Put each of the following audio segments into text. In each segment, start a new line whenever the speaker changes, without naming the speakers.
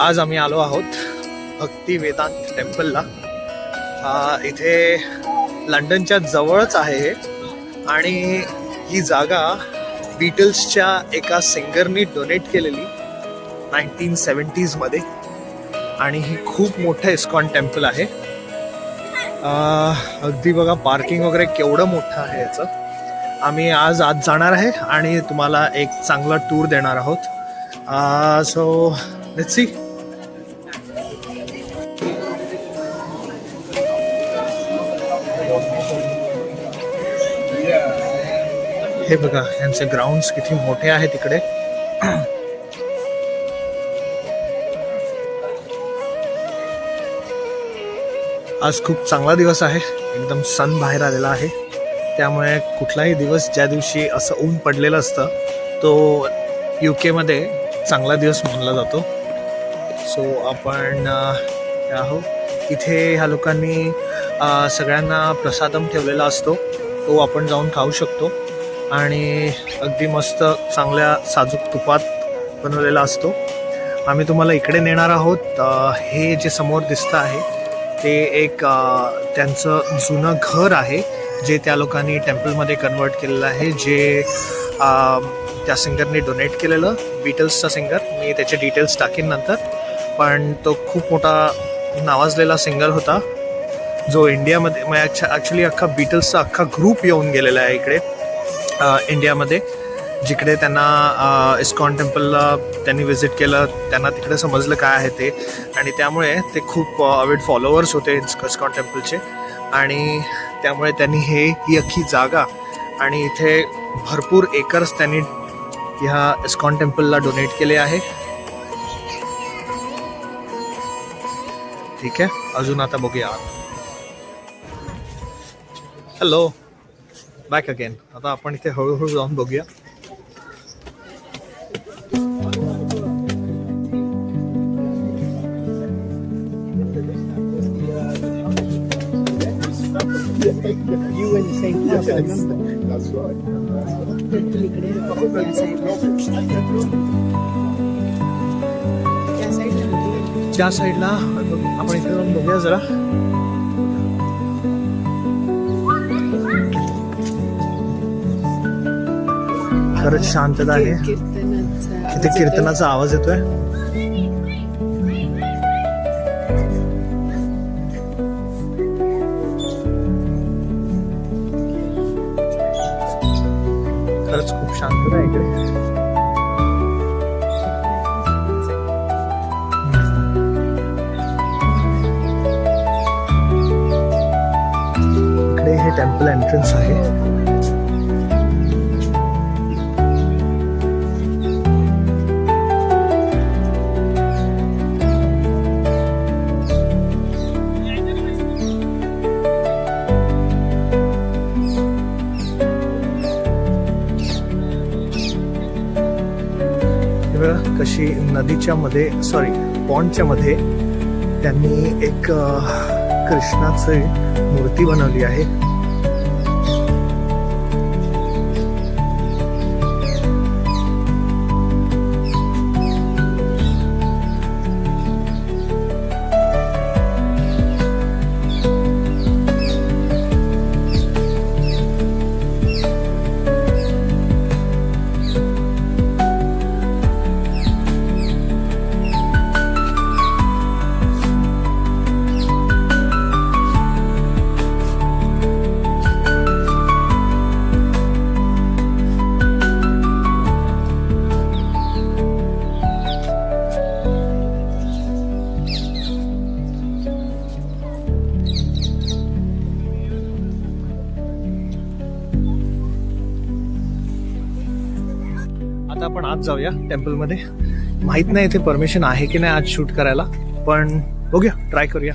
आज आम्ही आलो आहोत भक्ती वेदांत टेम्पलला इथे लंडनच्या जवळच आहे हे. आणि ही जागा बीटल्सच्या एका सिंगरनी डोनेट केलेली नाईन्टीन सेवन्टीजमध्ये आणि ही खूप मोठं इस्कॉन टेम्पल आहे. अगदी बघा पार्किंग वगैरे केवढं मोठं आहे याचं. आम्ही आज आज जाणार आहे आणि तुम्हाला एक चांगला टूर देणार आहोत. सो लेट्स सी हे बघा यांचे ग्राउंड्स किती मोठे आहेत तिकडे आज खूप चांगला दिवस आहे. एकदम सन बाहेर आलेला आहे. त्यामुळे कुठलाही दिवस ज्या दिवशी असं ऊन पडलेलं असतं तो यू केमध्ये चांगला दिवस मानला जातो. सो आपण आहो इथे ह्या लोकांनी सगळ्यांना प्रसादम ठेवलेला असतो. तो आपण जाऊन खाऊ शकतो. आणि अगदी मस्त चांगल्या साजूक तुपात बनवलेला असतो. आम्ही तुम्हाला इकडे नेणार आहोत. हे जे समोर दिसतं आहे ते एक त्यांचं जुनं घर आहे जे त्या लोकांनी टेम्पलमध्ये कन्वर्ट केलेलं आहे जे त्या सिंगरने डोनेट केलेलं बीटल्सचा सिंगर. मी त्याचे डिटेल्स टाकीन नंतर. पण तो खूप मोठा नावाजलेला सिंगर होता. जो इंडियामध्ये ॲक्च्युली अख्खा बीटल्सचा अख्खा ग्रुप येऊन गेलेला आहे इकडे. इंडियामध्ये जिकडे त्यांना इस्कॉन टेम्पलला त्यांनी व्हिजिट केलं त्यांना तिकडे समजलं काय आहे ते. आणि त्यामुळे ते खूप अवेड फॉलोअर्स होते इस्कॉन टेम्पलचे. आणि त्यामुळे त्यांनी हे ही अख्खी जागा आणि इथे भरपूर एकर्स त्यांनी ह्या इस्कॉन टेम्पलला डोनेट केले आहे. ठीक आहे अजून आता बघूया. हॅलो बॅक अगेन आता आपण इथे हळूहळू जाऊन बघूया
You in the same class, I remember.
That's right.
त्या
त्या साईडला आपण इथे जाऊन बघूया जरा खरंच शांतता आहे. इथे कीर्तनाचा आवाज येतोय. खरंच खूप शांतता आहे इकडे. इकडे हे टेम्पल एंट्रन्स आहे. नदीच्या मध्ये सॉरी पॉन्डच्या मध्ये त्यांनी एक कृष्णाचे कृष्णाची मूर्ती बनवली आहे. आज जाऊया टेम्पलमध्ये. माहीत नाही इथे परमिशन आहे की नाही आज शूट करायला पण बघूया ट्राय करूया.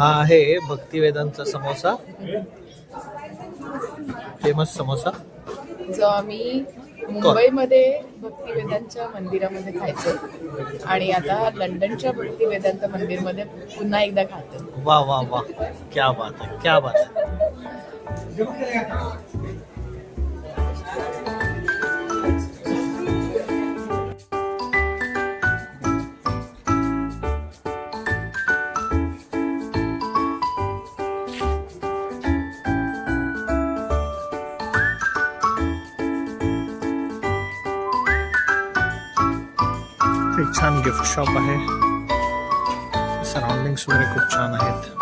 हा आहे भक्तिवेदांचा समोसा. फेमस समोसा.
जो आम्ही मुंबईमध्ये भक्तिवेदांच्या मंदिरामध्ये खायचो. आणि आता लंडनच्या भक्तिवेदांत मंदिरमध्ये पुन्हा एकदा खातो.
वा वा वा. क्या बात क्या बात गिफ्ट शॉप आहे सराउंडिंग्स वगैरे खूप छान आहेत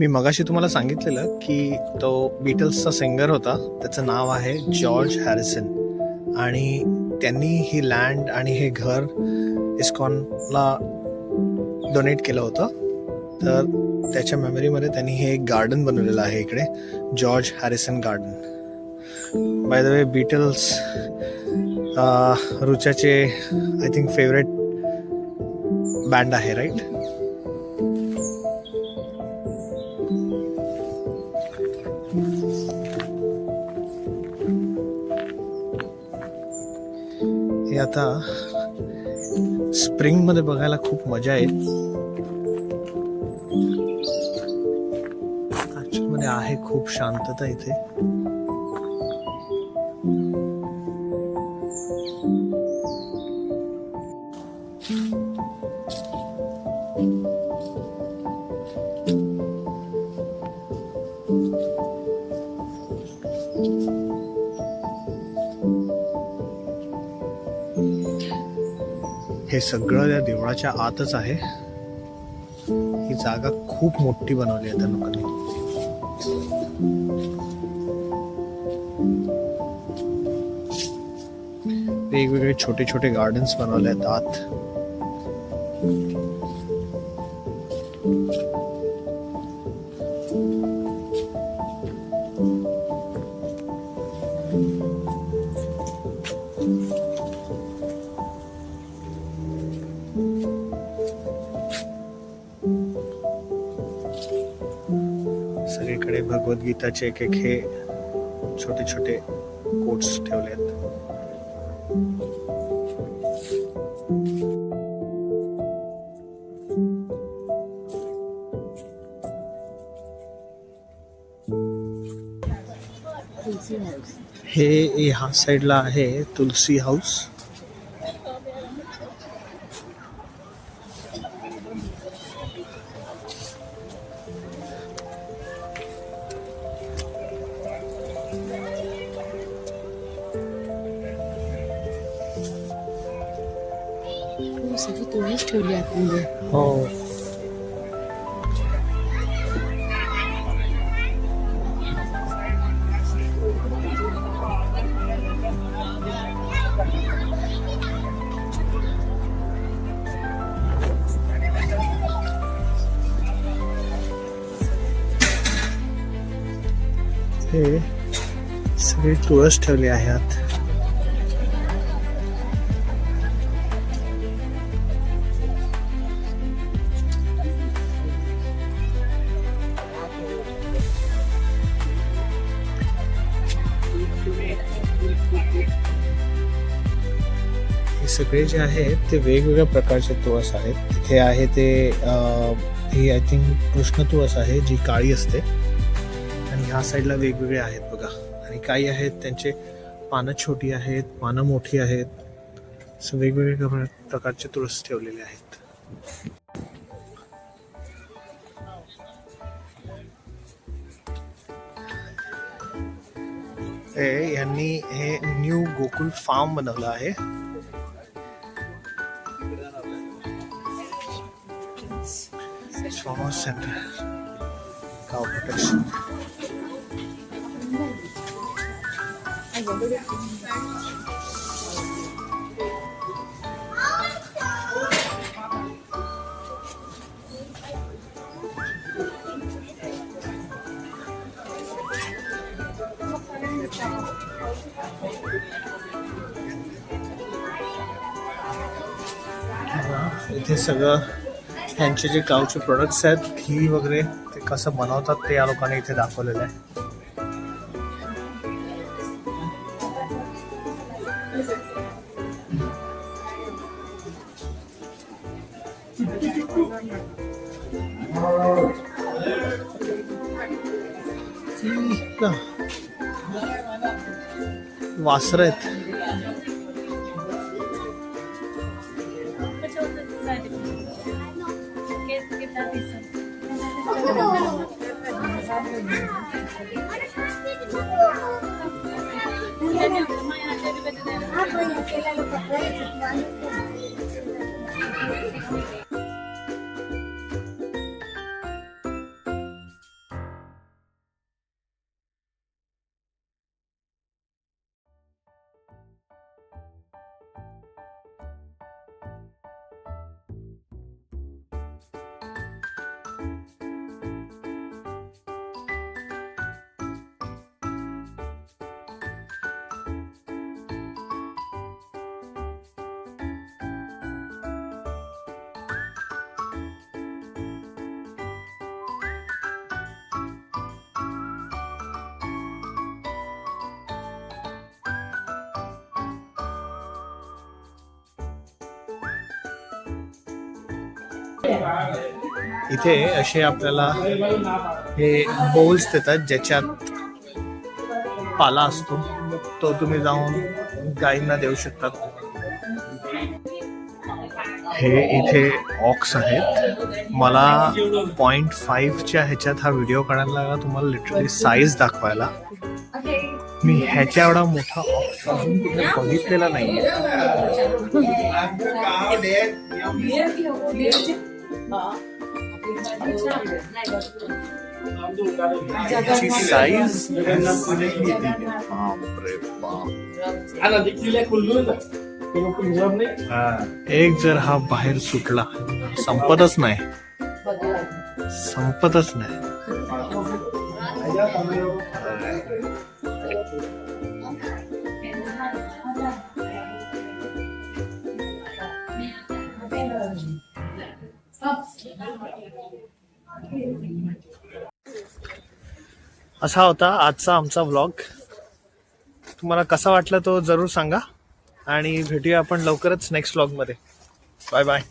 मी मगाशी तुम्हाला सांगितलेलं की तो बीटल्सचा सिंगर होता. त्याचं नाव आहे जॉर्ज हॅरिसन आणि त्यांनी ही लँड आणि हे घर इस्कॉनला डोनेट केलं होतं. तर त्याच्या मेमरीमध्ये त्यांनी हे एक गार्डन बनवलेलं आहे इकडे George Harrison garden by the way Beatles रुचाचे I think favourite band आहे राईट हे आता स्प्रिंगमध्ये बघायला खूप मजा येईल. मध्ये आहे खूप शांतता इथे. हे सगळं या देवळाच्या आतच आहे. ही जागा खूप मोठी बनवली आहे त्या लोकांनी वेगवेगळे छोटे छोटे गार्डन्स बनवले आहेत आत. भगवद्गीताचे एक एक हे छोटे छोटे कोट्स ठेवले आहेत हे ह्या साईडला आहे तुलसी हाऊस
सगळी तुम्हीच ठेवली आतमध्ये म्हणजे.
हो. हे सगळे तुळस ठेवले आहे आत सगळे जे आहेत ते वेगवेगळ्या प्रकारचे तुळस आहेत. तिथे आहे ते ही आय थिंक कृष्ण तुळस आहे जी काळी असते. आणि ह्या साईडला वेगवेगळे आहेत बघा. आणि काही आहेत त्यांचे पानं छोटी आहेत पानं मोठी आहेत. सो वेगवेगळ्या प्रकारचे तुळस ठेवलेले आहेत. हे यांनी हे न्यू गोकुल फार्म बनवलं आहे. Farm house centre cow protection इथे सगळं त्यांचे जे गावचे प्रोडक्ट्स आहेत घी वगैरे ते कसं बनवतात ते या लोकांनी इथे दाखवलेलं आहे. वासर आहेत. Thank you. इथे असे आपल्याला हे बोल्स देतात ज्याच्यात पाला असतो. तो तुम्ही जाऊन गायींना देऊ शकतात हे इथे ऑक्स आहेत. मला पॉइंट फाईव्हच्या ह्याच्यात हा व्हिडिओ काढायला लागला. तुम्हाला लिटरली साईज दाखवायला. मी ह्याच्या एवढा मोठा ऑक्स अजून कुठे बघितलेला नाही साईज एक जर हा बाहेर सुटला संपतच नाही. संपतच नाही. असा होता आजचा आमचा व्लॉग तुम्हाला कसा वाटला तो जरूर सांगा. आणि भेटूया आपण लवकरच नेक्स्ट व्लॉगमध्ये बाय बाय